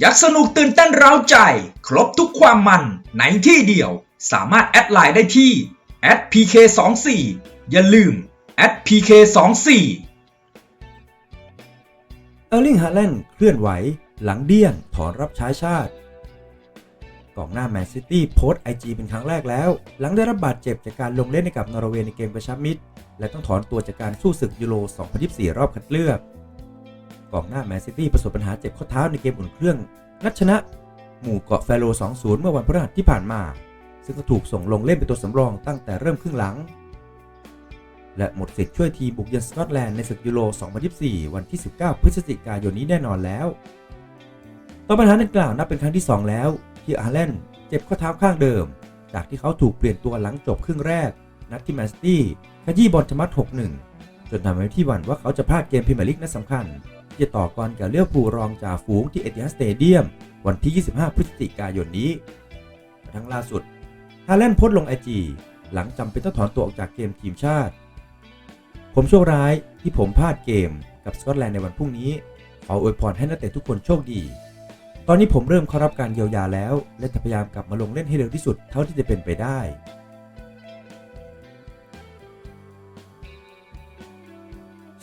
อยากสนุกตื่นเต้นเร้าใจ ครบทุกความมันในที่เดียว สามารถแอดไลน์ได้ที่ @pk24 อย่าลืม @pk24 เออร์ลิงฮาแลนด์เคลื่อนไหว หลังเดี้ยงถอนรับใช้ชาติ กองหน้าแมนซิตี้โพสต์ไอจีเป็นครั้งแรกแล้ว หลังได้รับบาดเจ็บจากการลงเล่นในกับนอร์เวย์ในเกมกระชับมิตร และต้องถอนตัวจากการสู้ศึกยูโร 2024 รอบคัดเลือก กองหน้าแมนซิตี้ประสบปัญหาเจ็บข้อเท้าในเกมอุ่นเครื่อง นัดชนะ หมู่เกาะแฟโร 2-0 เมื่อวันพฤหัสที่ผ่านมา ซึ่งก็ถูกส่งลงเล่นเป็นตัวสำรองตั้งแต่เริ่มครึ่งหลัง และหมดสิทธิ์ช่วยทีมบุกเยือนสกอตแลนด์ในศึกยูโร 2024 วันที่ 19 พฤศจิกายนนี้แน่นอนแล้วต่อปัญหาดังกล่าวนับเป็นครั้งที่ 2 แล้ว ที่อาร์แลนด์เจ็บข้อเท้าข้างเดิม จากที่เขาถูกเปลี่ยนตัวหลังจบครึ่งแรก นัดที่แมนซิตี้ขยี้บอลชมัด 6-1 จนทำให้ที่หวั่นว่าเขาจะพลาดเกมพรีเมียร์ลีกนัดสำคัญ จะต่อกรกับเลี้ยวปูรองจ่าฝูงที่เอติฮัสเตเดียมวันที่ 25 พฤศจิกายนนี้กระทั่งล่าสุดฮาแลนด์โพสลงไอจีหลังจำเป็นต้องถอนตัวออกจากเกมทีมชาติ ผมโชคร้ายที่ผมพลาดเกมกับสกอตแลนด์ในวันพรุ่งนี้ ขออวยพรให้นักเตะทุกคนโชคดี ตอนนี้ผมเริ่มเข้ารับการเยียวยาแล้ว และจะพยายามกลับมาลงเล่นให้เร็วที่สุดเท่าที่จะเป็นไปได้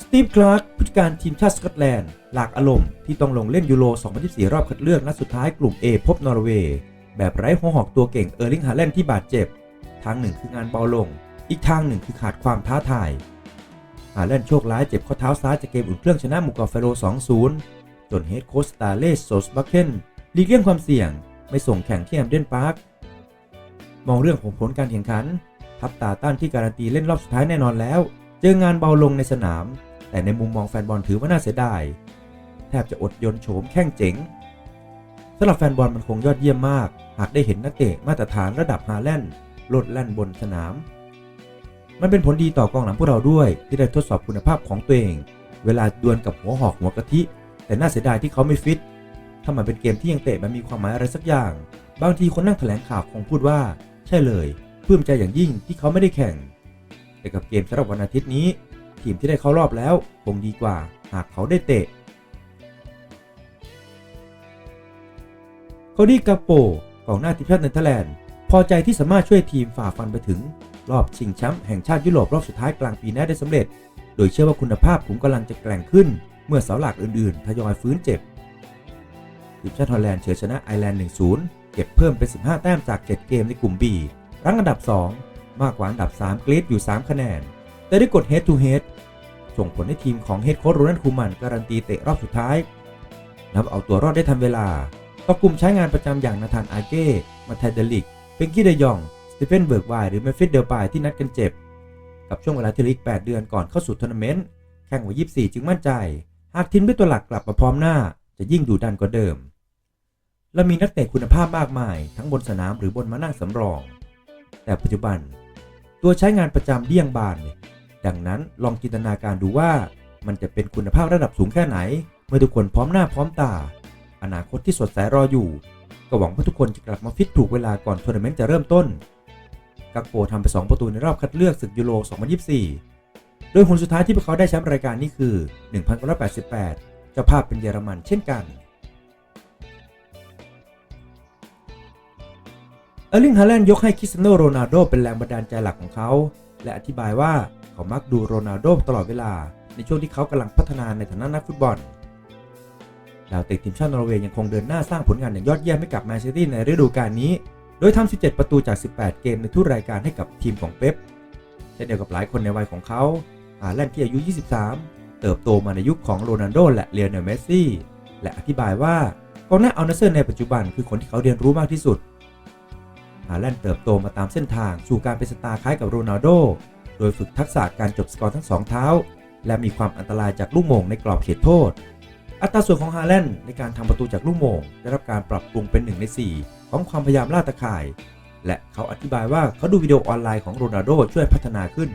สตีฟ คลาร์ก จัดการทีมชาติสกอตแลนด์ หลากอารมณ์ที่ต้องลงเล่นยูโร 2024 รอบคัดเลือกนัดสุดท้ายกลุ่ม A พบนอร์เวย์ แบบไร้หัวหอกตัวเก่งเออร์ลิงฮาแลนด์ที่บาดเจ็บ ทางหนึ่งคืองานเบาลง อีกทางหนึ่งคือขาดความท้าทายฮาแลนด์โชคร้ายเจ็บข้อเท้าซ้ายจากเกมอุ่นเครื่องชนะมู่เกาเฟโร 2-0 จนเฮดโค้ชสตาเลสโซสบัคเคนหลีกเลี่ยงความเสี่ยง ไม่ส่งแข่งที่แอมเดนพาร์คมองเรื่องของผลการแข่งขัน ทัพตาต้านที่การันตีเล่นรอบสุดท้ายแน่นอนแล้ว เจองานเบาลงในสนาม แต่ในมุมมองแฟนบอลถือว่าน่าเสียดาย แทบจะอดยนโฉมแข้งเจ๋งสำหรับแฟนบอลมันคงยอดเยี่ยมมาก หากได้เห็นนักเตะมาตรฐานระดับฮาแลนด์ลดแล่นบนสนาม มันเป็นผลดีต่อกองหลังพวกเราด้วยที่ได้ทดสอบคุณภาพของตัวเอง เวลาดวลกับหัวหอกหัวกะทิ แต่น่าเสียดายที่เขาไม่ฟิต ถ้ามันเป็นเกมที่ยังเตะมันมีความหมายอะไรสักอย่าง บางทีคนนั่งแถลงข่าวคงพูดว่า ใช่เลยปลื้มใจอย่างยิ่งที่เขาไม่ได้แข่ง แต่กับเกมสำหรับวันอาทิตย์นี้ ทีมที่ได้เข้ารอบแล้วคงดีกว่าหากเขาได้เตะโคดี้กาโปกองหน้าทีมชาติเนเธอร์แลนด์ พอใจที่สามารถช่วยทีมฝ่าฟันไปถึง รอบชิงแชมป์แห่งชาติยุโรปรอบสุดท้ายกลางปีหน้าได้สำเร็จ โดยเชื่อว่าคุณภาพขุมกำลังจะแกร่งขึ้น เมื่อเสาหลักอื่นๆ ทยอยฟื้นเจ็บทีมชาติฮอลแลนด์เฉือนชนะไอร์แลนด์ 1-0 เก็บเพิ่มเป็น 15 แต้มจาก 7 เกมในกลุ่ม B รั้งอันดับ 2 มากกว่าอันดับ 3 กรีดอยู่ 3 คะแนน แต่ด้วยกด head to head ส่งผลให้ทีมของเฮดโค้ชโรนัลด์คูมันการันตีเตะรอบสุดท้ายนับเอาตัวรอดได้ทันเวลาต่อกลุ่มใช้งานประจำอย่างนาธานอาเก้ มาไทเดลิกเบงกี้เดยองสตีเฟนเบิร์กไวน์หรือเมฟิสเดลปายที่นัดกันเจ็บ กับช่วงเวลาที่ลีก 8 เดือนก่อนเข้าสู่ทัวร์นาเมนต์ แข่งวัน24 จึงมั่นใจ หากทีมด้วยตัวหลักกลับมาพร้อมหน้า จะยิ่งดูดันกว่าเดิม และมีนักเตะคุณภาพมากมาย ทั้งบนสนามหรือบนมานั่งสำรอง แต่ปัจจุบัน ตัวใช้งานประจำเดี่ยงบานเนี่ย ดังนั้นลองจินตนาการดูว่ามันจะเป็นคุณภาพระดับสูงแค่ไหน เมื่อทุกคนพร้อมหน้าพร้อมตา อนาคตที่สดใสรออยู่ ก็หวังว่าทุกคนจะกลับมาฟิตถูกเวลาก่อนทัวร์นาเมนต์จะเริ่มต้นกักโปทำไป 2 ประตูในรอบคัดเลือกศึกยูโร 2024 โดยผลสุดท้ายที่พวกเขาได้แชมป์รายการนี้คือ 1988 เจ้าภาพเป็นเยอรมันเช่นกัน เออร์ลิงฮาแลนด์ยกให้คริสเตียโนโรนัลโดเป็นแรงบันดาลใจหลักของเขา และอธิบายว่าเขามักดูโรนัลโดตลอดเวลา ในช่วงที่เขากำลังพัฒนาในฐานะนักฟุตบอลดาวเตะทีมชาตินอร์เวย์ยังคงเดินหน้าสร้างผลงานอย่างยอดเยี่ยมให้กับแมนเชสเตอร์ในฤดูกาลนี้ โดยทำ 17 ประตูจาก 18 เกมในทุกรายการให้กับทีมของเป๊ปเช่นเดียวกับหลายคนในวัยของเขาอาแลนด์ที่อายุ 23 เติบโตมาในยุคของโรนัลโดและเลโอเนลเมสซี่ และอธิบายว่ากองหน้าอัลนาเซอร์ในปัจจุบันคือคนที่เขาเรียนรู้มากที่สุด ฮาแลนด์เติบโตมาตามเส้นทางสู่การเป็นสตาร์คล้ายกับโรนัลโด โดยฝึกทักษะการจบสกอร์ทั้งสองเท้า และมีความอันตรายจากลูกโมงในกรอบเขตโทษ อัตราส่วนของฮาแลนด์ในการทำประตูจากลูกโมงได้รับการปรับปรุงเป็น1ใน4 ของความพยายามล่าตะข่าย และเขาอธิบายว่าเขาดูวิดีโอออนไลน์ของโรนัลโดช่วยพัฒนาขึ้น